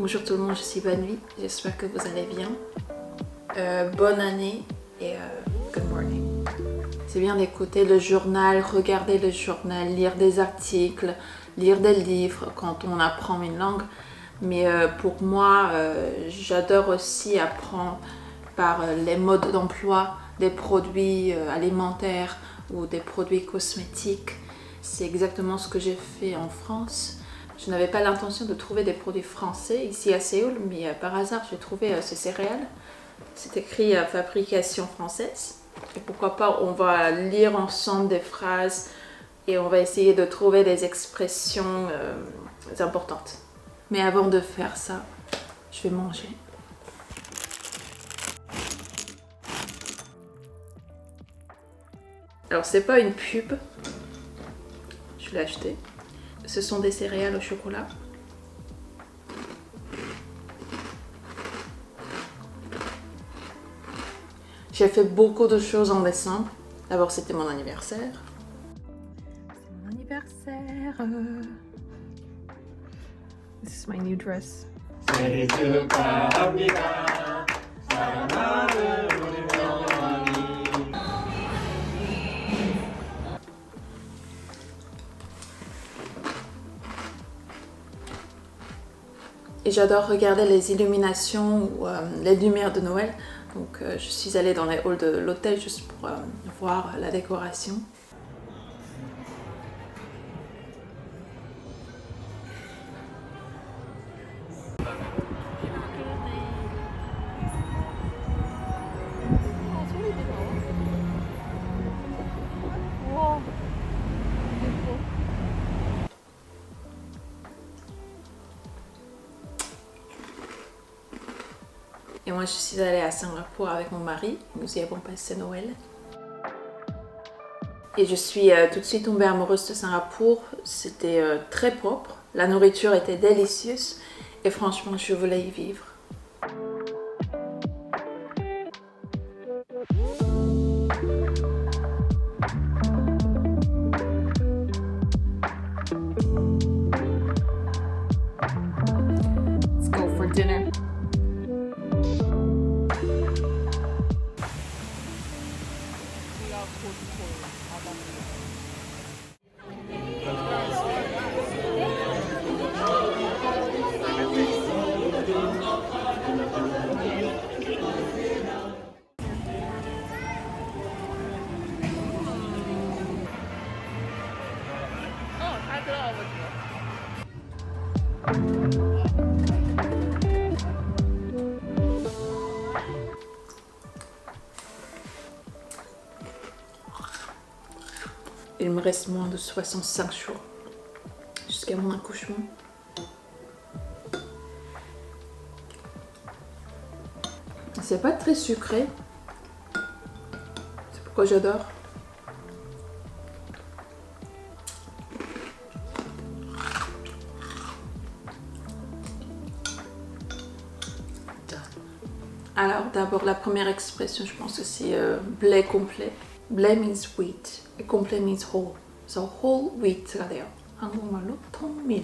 Bonjour tout le monde, je suis Banui, j'espère que vous allez bien. Euh, bonne année et euh, good morning. C'est bien d'écouter le journal, regarder le journal, lire des articles, lire des livres quand on apprend une langue. Mais euh, pour moi, j'adore aussi apprendre par les modes d'emploi des produits alimentaires ou des produits cosmétiques. C'est exactement ce que j'ai fait en France. Je n'avais pas l'intention de trouver des produits français ici à Séoul, mais euh, par hasard j'ai trouvé euh, ces céréales. C'est écrit euh, fabrication française. Et pourquoi pas, on va lire ensemble des phrases et on va essayer de trouver des expressions importantes. Mais avant de faire ça, je vais manger. Alors c'est pas une pub, je l'ai acheté. Ce sont des céréales au chocolat. J'ai fait beaucoup de choses en décembre. D'abord, c'était mon anniversaire. C'est mon anniversaire. This is my new dress. Et j'adore regarder les illuminations ou euh, les lumières de Noël. Donc euh, je suis allée dans les halls de l'hôtel juste pour euh, voir la décoration. Et moi, je suis allée à Singapour avec mon mari. Nous y avons passé Noël. Et je suis euh, tout de suite tombée amoureuse de Singapour. C'était euh, très propre. La nourriture était délicieuse. Et franchement, je voulais y vivre. Me reste moins de 65 jours jusqu'à mon accouchement. C'est pas très sucré. C'est pourquoi j'adore. Alors d'abord la première expression, je pense que c'est euh, blé complet. blé means wheat, et complet means whole. So whole wheat가 돼요. 한국말로 통밀.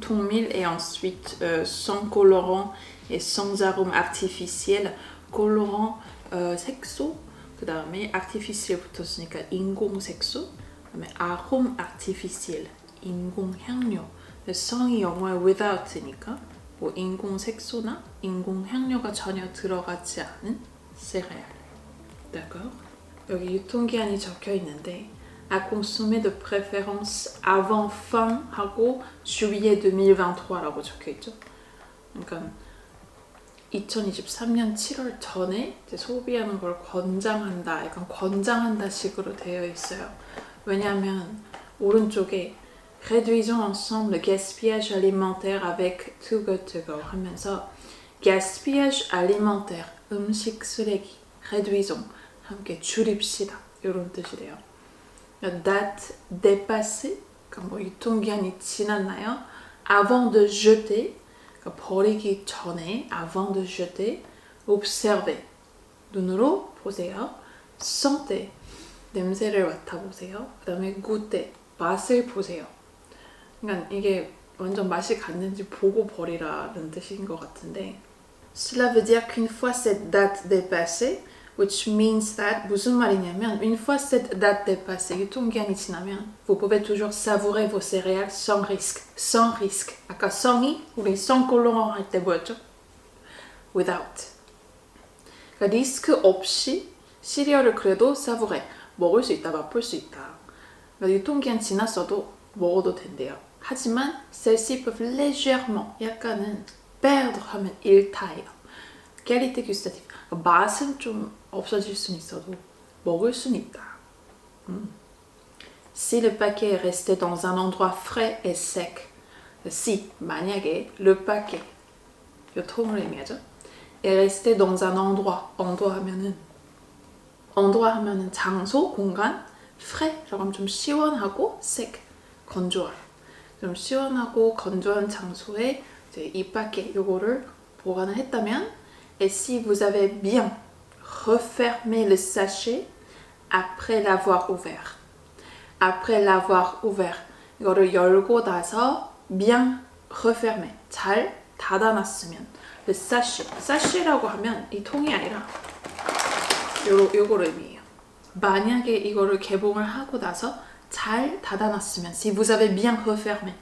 통밀 et ensuite euh, sans colorant et sans arôme artificiel. colorant euh, 색소 그 다음에 artificiel 붙었으니까 인공 색소 그 다음에 arôme artificiel 인공 향료 성이 영어에 without이니까 뭐 인공 색소나 인공 향료가 전혀 들어가지 않은 céréales. D'accord? 여기 유통기한이 적혀 있는데 à consommer de préférence avant fin 하고 juillet 2023라고 적혀 있죠. 그러니까 2023년 7월 전에 이제 소비하는 걸 권장한다. 약간 권장한다 식으로 되어 있어요. 왜냐하면 오른쪽에 réduisons ensemble le gaspillage alimentaire avec Too Good To Go 하면서 gaspillage alimentaire 음식 쓰레기 réduisons 함께 줄입시다 이런 뜻이 돼요. date dépassée 그러니까 뭐 유통기한이 지났나요? avant de jeter 그러니까 버리기 전에 avant de jeter observer 눈으로 보세요. sentir 냄새를 맡아보세요. 그 다음에 goûter 맛을 보세요. 그러니까 이게 완전 맛이 갔는지 보고 버리라는 뜻인 것 같은데 Cela veut dire qu'une fois cette date dépassée, which means that 무슨 말이냐면 une fois cette date dépassée, 유통기한이 지나면 vous pouvez toujours savourer vos céréales sans risque, sans risque. 아까 sans 이 우리 sans colorant 할 때 뭐였죠? without. 그러니까 리스크 없이 시리얼을 그래도 사보래 먹을 수 있다, 맛볼 수 있다. 그러니까 유통기한 지났어도 먹어도 된대요. 하지만 celles-ci peuvent légèrement 약간은 perdre 하면 잃다예요. qualité gustative 맛은 좀 없어질 수는 있어도 먹을 수는 있다. 음. Si le paquet est resté dans un endroit frais et sec, si 만약에 le paquet 요 통을 의미하죠. est resté dans un endroit endroit 하면은 endroit 하면은 장소 공간 frais 라고 좀 시원하고 sec 건조한 좀 시원하고 건조한 장소에 이제 이 paquet 요거를 보관을 했다면 et si vous avez bien refermé le sachet après l'avoir ouvert après l'avoir ouvert 이거를 열고 나서 bien refermé 잘 닫아놨으면 le sachet sachet라고 하면 이 통이 아니라 요거 요거를 의미해요 만약에 이거를 개봉을 하고 나서 잘 닫아놨으면 si vous avez bien refermé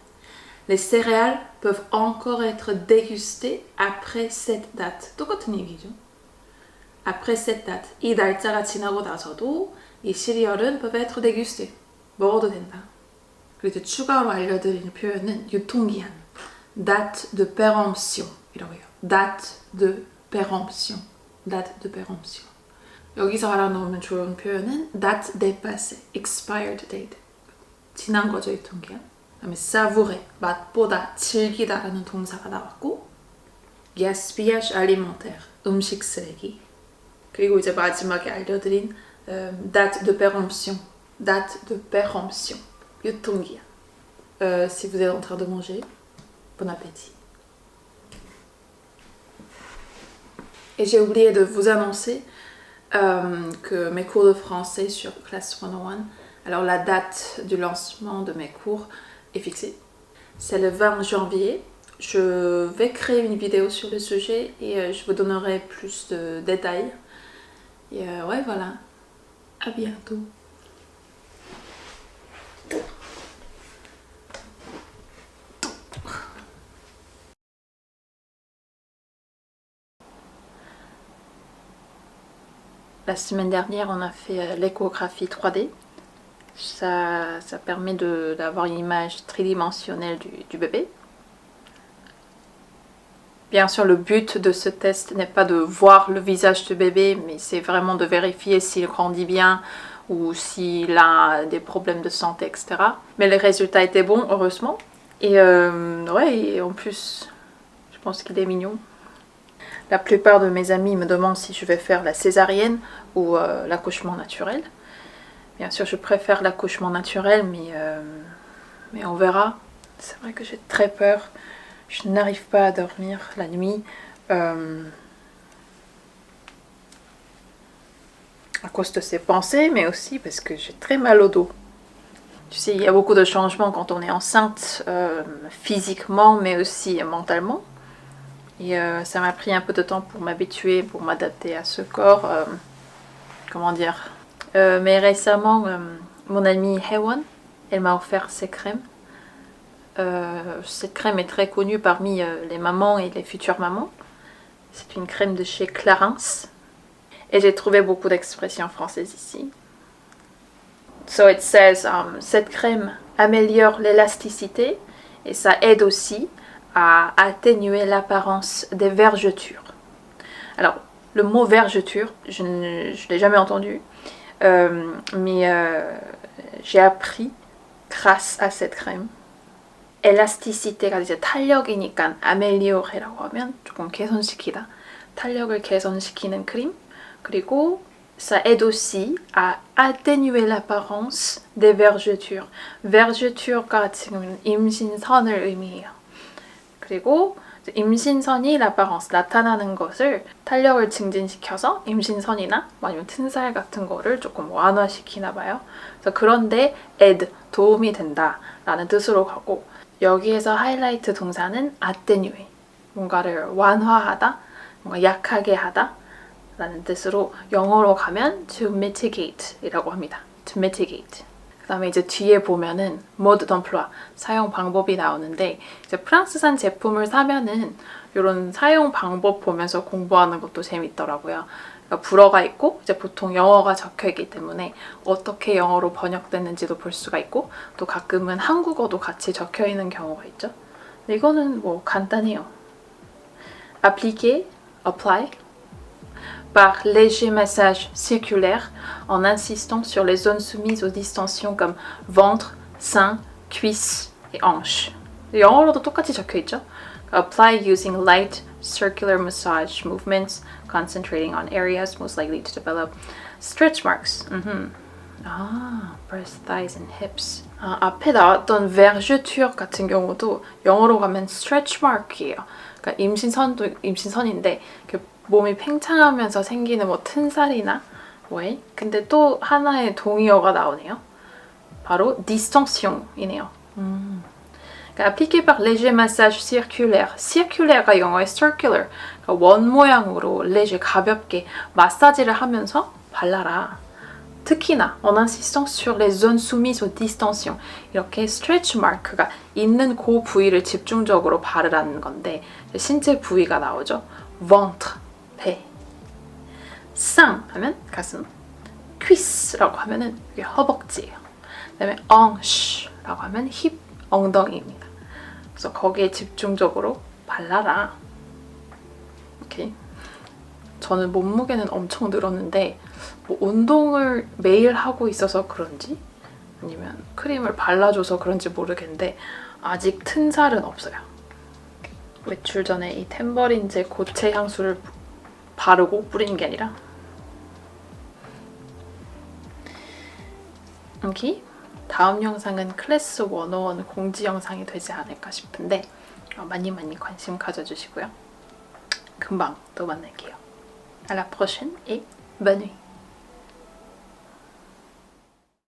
les céréales peuvent encore être dégustées après cette date 똑같은 얘기죠 Après cette date 이 날짜가 지나고 나서도 이 시리얼은 peuvent être dégustés 먹어도 된다 그리고 이제 추가로 알려드리는 표현은 유통기한 date de péremption 이라고 해요 date de péremption date de péremption 여기서 알아놓으면 좋은 표현은 date dépassée expired date 지난 거죠 유통기한 그다음에 savourer 맛보다 즐기다라는 동사가 나왔고 gaspillage alimentaire 음식 쓰레기 그리고 이제 마지막에 알려드린 음, date de péremption date de péremption 유통기한 Euh, si vous êtes en train de manger bon appétit et j'ai oublié de vous annoncer euh, que mes cours de français sur Class 101 alors la date du lancement de mes cours est fixée. C'est le 20 janvier. Je vais créer une vidéo sur le sujet et euh, je vous donnerai plus de détails. et euh, ouais, voilà. À bientôt. La semaine dernière, on a fait euh, l'échographie 3D. Ça, ça permet d'avoir une image tridimensionnelle du bébé. Bien sûr, le but de ce test n'est pas de voir le visage du bébé, mais c'est vraiment de vérifier s'il grandit bien ou s'il a des problèmes de santé, etc. Mais les résultats étaient bons, heureusement. Et euh, ouais, en plus, je pense qu'il est mignon. La plupart de mes amis me demandent si je vais faire la césarienne ou euh, l'accouchement naturel. Bien sûr, je préfère l'accouchement naturel, mais, euh, mais on verra. C'est vrai que j'ai très peur. Je n'arrive pas à dormir la nuit. euh, à cause de ces pensées, mais aussi parce que j'ai très mal au dos. Tu sais, il y a beaucoup de changements quand on est enceinte, euh, physiquement, mais aussi mentalement. Et euh, ça m'a pris un peu de temps pour m'habituer, pour m'adapter à ce corps. comment dire Mais récemment, mon amie Hewan, elle m'a offert ces crèmes. Euh, cette crème est très connue parmi euh, les mamans et les futures mamans. C'est une crème de chez Clarins. Et j'ai trouvé beaucoup d'expressions françaises ici. So it says, um, cette crème améliore l'élasticité et ça aide aussi à atténuer l'apparence des vergetures. Alors, le mot vergeture, je ne l'ai jamais entendu, euh, mais j'ai appris grâce à cette crème. 엘라스티시티가 이제 탄력이니까 아멜리오레라고 하면 조금 개선시키다. 탄력을 개선시키는 크림. 그리고 ça aide aussi à atténuer l'apparence des vergetures. vergeture가 지금 임신선을 의미해요. 그리고 임신선이 l'apparence 나타나는 것을 탄력을 증진시켜서 임신선이나 뭐 아니면 튼살 같은 거를 조금 완화시키나 봐요. 그래서 그런데 aid 도움이 된다라는 뜻으로 가고 여기에서 하이라이트 동사는 atténuer. 뭔가를 완화하다, 뭔가 약하게 하다 라는 뜻으로 영어로 가면 to mitigate 이라고 합니다. to mitigate. 그 다음에 이제 뒤에 보면은 mode d'emploi 사용 방법이 나오는데 이제 프랑스산 제품을 사면은 이런 사용 방법 보면서 공부하는 것도 재밌더라고요. 그러니까 불어가 있고 이제 보통 영어가 적혀 있기 때문에 어떻게 영어로 번역됐는지도 볼 수가 있고 또 가끔은 한국어도 같이 적혀 있는 경우가 있죠. 이거는 뭐 간단해요. appliquer, apply, par léger massage circulaire en insistant sur les zones soumises aux distensions comme ventre, sein, cuisse et hanche. 영어로도 똑같이 적혀 있죠. Apply using light circular massage movements, concentrating on areas most likely to develop stretch marks. 음흠. 아, breast, thighs, and hips. 아, 앞에 나왔던 vergeture 같은 경우도 영어로 가면 stretch mark이에요. 그러니까 임신선도 임신선인데 몸이 팽창하면서 생기는 뭐 튼살이나 뭐에 근데 또 하나의 동의어가 나오네요. 바로 distension이네요. 음. 그러니까 appliqué par léger massage circulaire. circulare가 영어의 circular. 그러니까 원 모양으로 léger 가볍게 마사지를 하면서 발라라. 특히나 en insistant sur les zones soumises aux distensions 이렇게 stretch mark가 있는 그 부위를 집중적으로 바르라는 건데 신체 부위가 나오죠. ventre 배, sein 하면 가슴, cuisse라고 하면은 허벅지예요. 그다음에 hanche라고 하면 힙 엉덩이입니다. 그래서 거기에 집중적으로 발라라. 오케이. 저는 몸무게는 엄청 늘었는데 뭐 운동을 매일 하고 있어서 그런지 아니면 크림을 발라줘서 그런지 모르겠는데 아직 튼 살은 없어요. 외출 전에 이 템버린제 고체 향수를 바르고 뿌리는 게 아니라 오케이. 다음 영상은 클래스 101 공지 영상이 되지 않을까 싶은데 어, 많이 많이 관심 가져주시고요. 금방 또 만날게요. À la prochaine et bonne nuit.